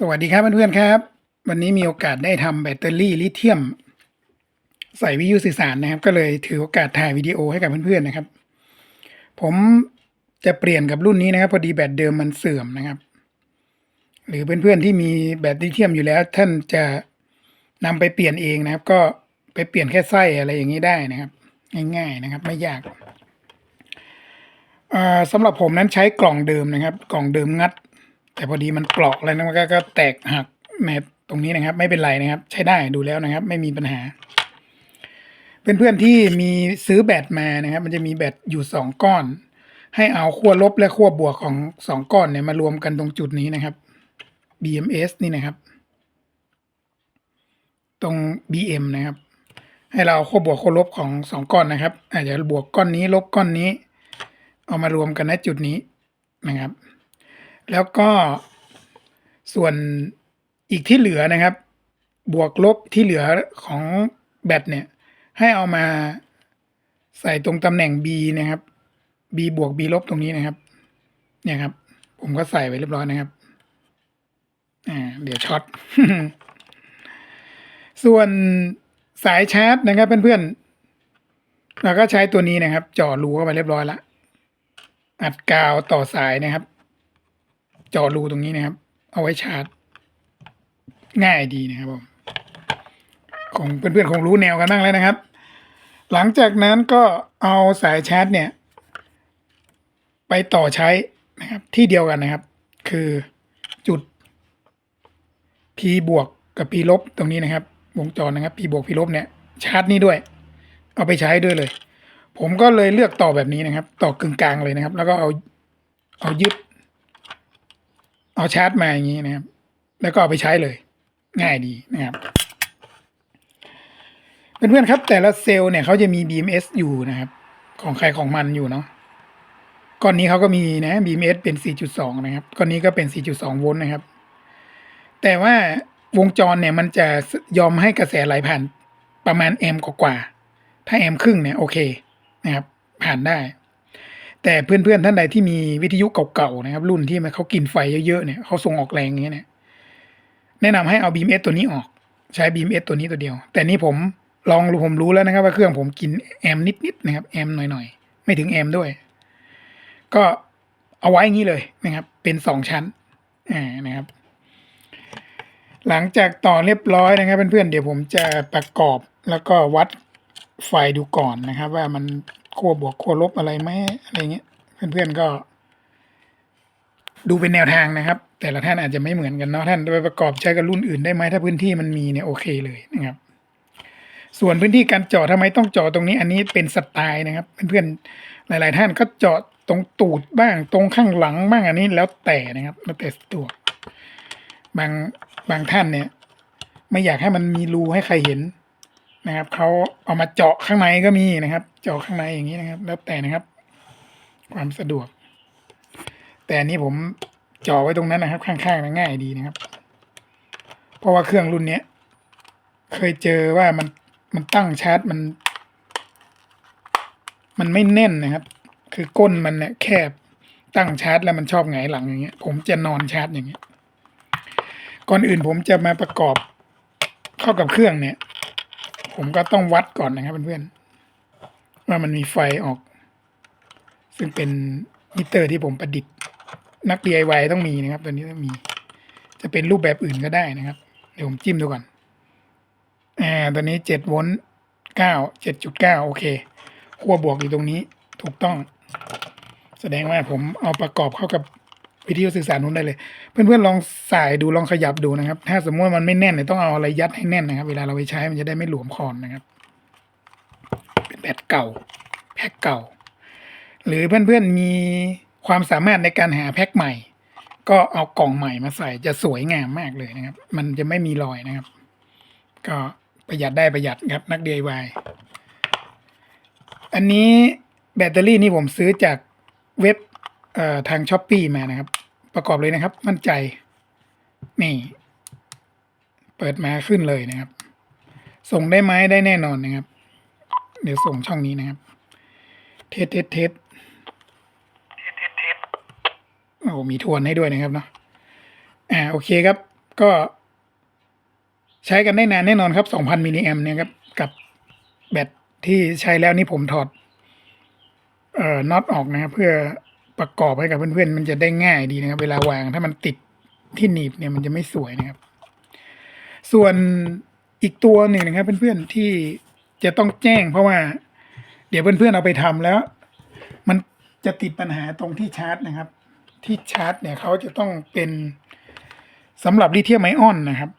สวัสดีครับเพื่อนๆครับ วันนี้มีโอกาสได้ทำแบตเตอรี่ลิเธียม ใส่วิทยุสื่อสารนะครับ ก็เลยถือโอกาสถ่ายวิดีโอให้กับเพื่อนๆนะครับ ผมจะเปลี่ยนกับรุ่นนี้นะครับ พอดีแบตเดิมมันเสื่อมนะครับ หรือเพื่อนๆที่มีแบตลิเธียมอยู่แล้ว ท่านจะนำไปเปลี่ยนเองนะครับ ก็ไปเปลี่ยนแค่ไส้อะไรอย่างนี้ได้นะครับ ง่าย ๆนะครับ ไม่ยากสำหรับผมนั้นใช้กล่องเดิมนะครับ กล่องเดิมงัด แต่พอดีมันเปลอกแล้วนะมันก็แตกหักแมตตรงนี้นะครับ ไม่เป็นไรนะครับ ใช้ได้ดูแล้วนะครับ ไม่มีปัญหา เพื่อนๆที่มีซื้อแบตมานะครับ มันจะมีแบตอยู่สองก้อน ให้เอาขั้วลบและขั้วบวกของสองก้อนเนี่ยมารวมกันตรงจุดนี้นะครับ BMS นี่นะครับ ตรง BM นะครับ ให้เราเอาขั้วบวกขั้วลบของสองก้อนนะครับอาจจะบวกก้อนนี้ลบก้อนนี้ เอามารวมกันณจุดนี้นะครับ แล้วก็ส่วนอีกที่เหลือนะครับ บวกลบที่เหลือของแบตเนี่ย ให้เอามาใส่ตรงตำแหน่ง B นะครับ B บวก B ลบตรงนี้นะครับ เนี่ยครับ ผมก็ใส่ไว้เรียบร้อยนะครับอ่าเดี๋ยวช็อตส่วนสายชาร์จนะครับเพื่อนๆเราก็ใช้ตัวนี้นะครับเจ่อรูเข้าไปเรียบร้อยละอัดกาวต่อสายนะครับ จาะรูตรงนี้นะครับ เอาไว้ชาร์จ ง่ายดีนะครับผมคงเพื่อนๆคงรู้แนวกันบ้างแล้วนะครับ หลังจากนั้นก็เอาสายชาร์จเนี่ย ไปต่อใช้นะครับ ที่เดียวกันนะครับ คือจุด P บวกกับ P ลบตรงนี้นะครับ วงจรนะครับ P บวก P ลบเนี่ยชาร์จนี่ด้วย เอาไปใช้ด้วยเลย ผมก็เลยเลือกต่อแบบนี้นะครับ ต่อกึ่งกลางเลยนะครับ แล้วก็เอาเอายึด เอาชาร์จมาอย่างนี้นะครับ แล้วก็เอาไปใช้เลย ง่ายดีนะครับเพื่อนๆครับ แต่ละเซลล์เนี่ยเขาจะมี BMS อยู่นะครับ ของใครของมันอยู่เนาะก้อนนี้เขาก็มีนะ BMS เป็น 4.2 นะครับก้อนนี้ก็เป็น 4.2 โวลต์นะครับ แต่ว่าวงจรเนี่ยมันจะยอมให้กระแสไหลผ่านประมาณแอมป์กว่า ถ้าแอมป์ครึ่งเนี่ยโอเคนะครับ ผ่านได้ แต่เพื่อนๆท่านใดที่มีวิทยุเก่าๆนะครับ รุ่นที่มันเขากินไฟเยอะๆเนี่ยเขาส่งออกแรงอย่างเงี้ยเนี่ยแนะนำให้เอา BMS ตัวนี้ออกใช้ BMS ตัวนี้ตัวเดียว แต่นี่ผมลองรู้ผมรู้แล้วนะครับ ว่าเครื่องผมกินแอมนิดๆนะครับแอมหน่อยๆ ไม่ถึงแอมด้วย ก็เอาไว้อย่างนี้เลยนะครับ เป็นสองชั้นอ่านะครับ หลังจากต่อเรียบร้อยนะครับเพื่อนๆเดี๋ยวผมจะประกอบแล้วก็วัดไฟดูก่อนนะครับ ว่ามัน ขั้วบวกขั้วลบอะไรไหมอะไรเงี้ย เพื่อนๆก็ ดูเป็นแนวทางนะครับ แต่ละท่านอาจจะไม่เหมือนกันเนาะท่านไปประกอบใช้กับรุ่นอื่นได้ไหมถ้าพื้นที่มันมีเนี่ยโอเคเลยนะครับ ส่วนพื้นที่การเจาะทำไมต้องเจาะตรงนี้ อันนี้เป็นสไตล์นะครับ เพื่อนๆหลาย ๆ ท่านก็เจาะตรงตูดบ้าง ตรงข้างหลังบ้างอันนี้แล้วแต่นะครับแล้วแต่ตัวบางบางท่านเนี่ย ไม่อยากให้มันมีรูให้ใครเห็น นะครับเขาเอามาเจาะข้างในก็มีนะครับ เจาะข้างในอย่างนี้นะครับ แล้วแต่นะครับ ความสะดวก แต่นี้ผมเจ่อไว้ตรงนั้นนะครับ ข้างๆนะง่ายดีนะครับ เพราะว่าเครื่องรุ่นเนี้ยเคยเจอว่ามันมันตั้งชาร์จมัน มันไม่แน่นนะครับ คือก้นมันเนี่ยแคบตั้งชาร์จแล้วมันชอบไงายหลังอย่างเงี้ย ผมจะนอนชาร์จอย่างเงี้ยก่อนอื่นผมจะมาประกอบเข้ากับเครื่องเนี่ย ผมก็ต้องวัดก่อนนะครับเพื่อนๆว่ามันมีไฟออก ซึ่งเป็นมิเตอร์ที่ผมประดิษฐ์ นัก DIY ต้องมีนะครับ ตัวนี้ต้องมี จะเป็นรูปแบบอื่นก็ได้นะครับ เดี๋ยวผมจิ้มดูก่อนอ่าตัวนี้เจ็ดโวลต์เก้าเจ็ดจุดเก้าโอเคขั้วบวกอยู่ตรงนี้ถูกต้อง แสดงว่าผมเอาประกอบเข้ากับ วิทยุสื่อสารนู้นได้เลย เพื่อนๆลองสายดูลองขยับดูนะครับ ถ้าสมมติมันไม่แน่นเนี่ยต้องเอาอะไรยัดให้แน่นนะครับ เวลาเราไปใช้มันจะได้ไม่หลวมคอนนะครับ เป็นแบตเก่า แพ็คเก่า หรือเพื่อนๆมีความสามารถในการหาแพ็คใหม่ ก็เอากล่องใหม่มาใส่จะสวยงามมากเลยนะครับ มันจะไม่มีรอยนะครับ ก็ประหยัดได้ประหยัดครับนัก DIY อันนี้แบตเตอรี่นี่ผมซื้อจากเว็บทางช้อปปีมานะครับ ประกอบเลยนะครับ มั่นใจ นี่ เปิดมาขึ้นเลยนะครับ ส่งได้ไหมได้แน่นอนนะครับ เดี๋ยวส่งช่องนี้นะครับ เทสเทสเทสโอ้มีทวนให้ด้วยนะครับเนาะอ่าโอเคครับ ก็ ใช้กันได้นานแน่นอนครับ 2,000มิลลิแอมเนี่ยครับ กับแบตที่ใช้แล้วนี่ผมถอด เอ่อน็อตออกนะครับเพื่อ ประกอบให้กับเพื่อนๆมันจะได้ง่ายดีนะครับ เวลาวางถ้ามันติดที่หนีบเนี่ยมันจะไม่สวยนะครับ ส่วนอีกตัวหนึ่งนะครับ เพื่อนๆที่จะต้องแจ้ง เพราะว่า เดี๋ยวเพื่อนๆเอาไปทำแล้ว มันจะติดปัญหาตรงที่ชาร์จนะครับ ที่ชาร์จ เนี่ยเขาจะต้องเป็นสำหรับลิเธียมไอออนนะครับ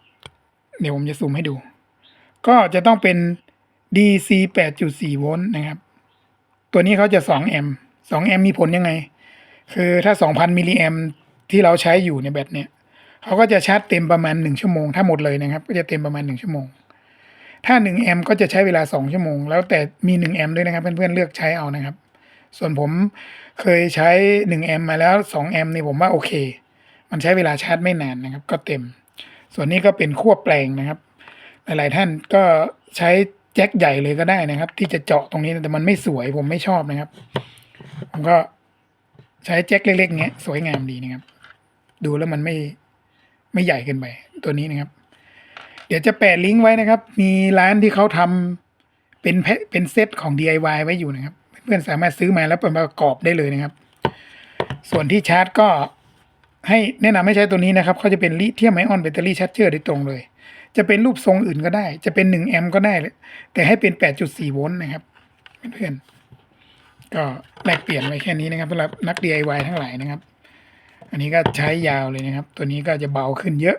เดี๋ยวผมจะซูมให้ดู ก็จะต้องเป็น DC 8.4 โวลต์นะครับ ตัวนี้เขาจะ 2 แอมป์2แอมป์มีผลยังไง คือถ้า 2,000มิลลิแอมที่เราใช้อยู่ในแบตเนี่ยเขาก็จะชาร์จเต็มประมาณ 1 ชั่วโมงถ้าหมดเลยนะครับ ก็จะเต็มประมาณ 1 ชั่วโมง ถ้า 1 แอมก็จะใช้เวลา 2 ชั่วโมง แล้วแต่มี 1 แอมด้วยนะครับ เพื่อนๆเลือกใช้เอานะครับ ส่วนผมเคยใช้ 1 แอมมาแล้ว 2 แอมนี่ผมว่าโอเค มันใช้เวลาชาร์จไม่นานนะครับ ก็เต็ม ส่วนนี้ก็เป็นขั้วแปลงนะครับ หลายๆท่านก็ใช้แจ็คใหญ่เลยก็ได้นะครับ ที่จะเจาะตรงนี้แต่มันไม่สวยผมไม่ชอบนะครับผมก็ ใช้แจ็คเล็กๆเงี้ยสวยงามดีนะครับ ดูแล้วมันไม่ไม่ใหญ่เกินไปตัวนี้นะครับ เดี๋ยวจะแปะลิงก์ไว้นะครับ มีร้านที่เขาทำเป็นแพะเป็นเซตของ DIY ไว้อยู่นะครับ เพื่อนๆสามารถซื้อมาแล้วประกอบได้เลยนะครับ ส่วนที่ชาร์จก็ให้แนะนำให้ใช้ตัวนี้นะครับเขาจะเป็นลิเธียมไอออนแบตเตอรี่ชาร์จเจอร์โดยตรงเลย จะเป็นรูปทรงอื่นก็ได้ จะเป็น 1 แอมป์ก็ได้เลยแต่ให้เป็น 8.4 โวลต์นะครับเพื่อนๆ ก็แลกเปลี่ยนไว้แค่นี้นะครับสำหรับนัก DIY ทั้งหลายนะครับ อันนี้ก็ใช้ยาวเลยนะครับ ตัวนี้ก็จะเบาขึ้นเยอะ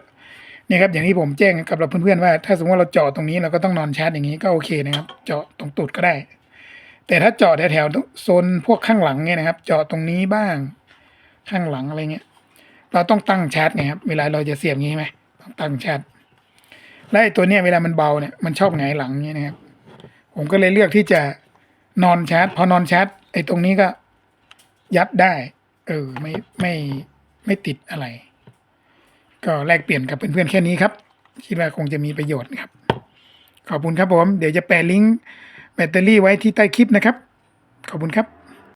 นี่ครับอย่างที่ผมแจ้งกับเราเพื่อนๆว่า ถ้าสมมติว่าเราเจาะตรงนี้เราก็ต้องนอนชาร์จอย่างนี้ก็โอเคนะครับ เจาะตรงตูดก็ได้ แต่ถ้าเจาะแถวๆโซนพวกข้างหลังเนี่ยนะครับ เจาะตรงนี้บ้างข้างหลังอะไรเงี้ย เราต้องตั้งชาร์จไงครับเวลาเราจะเสียบงี้ไหมต้องตั้งชาร์จและไอตัวเนี้ยเวลามันเบาเนี่ยมันชอบหงายหลังเนี้ยนะครับ ผมก็เลยเลือกที่จะนอนชาร์จ พอนอนชาร์จ ไอ้ตรงนี้ก็ยัดได้ เออไม่ไม่ไม่ติดอะไร ก็แลกเปลี่ยนกับเพื่อนๆแค่นี้ครับ คิดว่าคงจะมีประโยชน์ครับ ขอบคุณครับผม เดี๋ยวจะแปะลิงก์แบตเตอรี่ไว้ที่ใต้คลิปนะครับ ขอบคุณครับ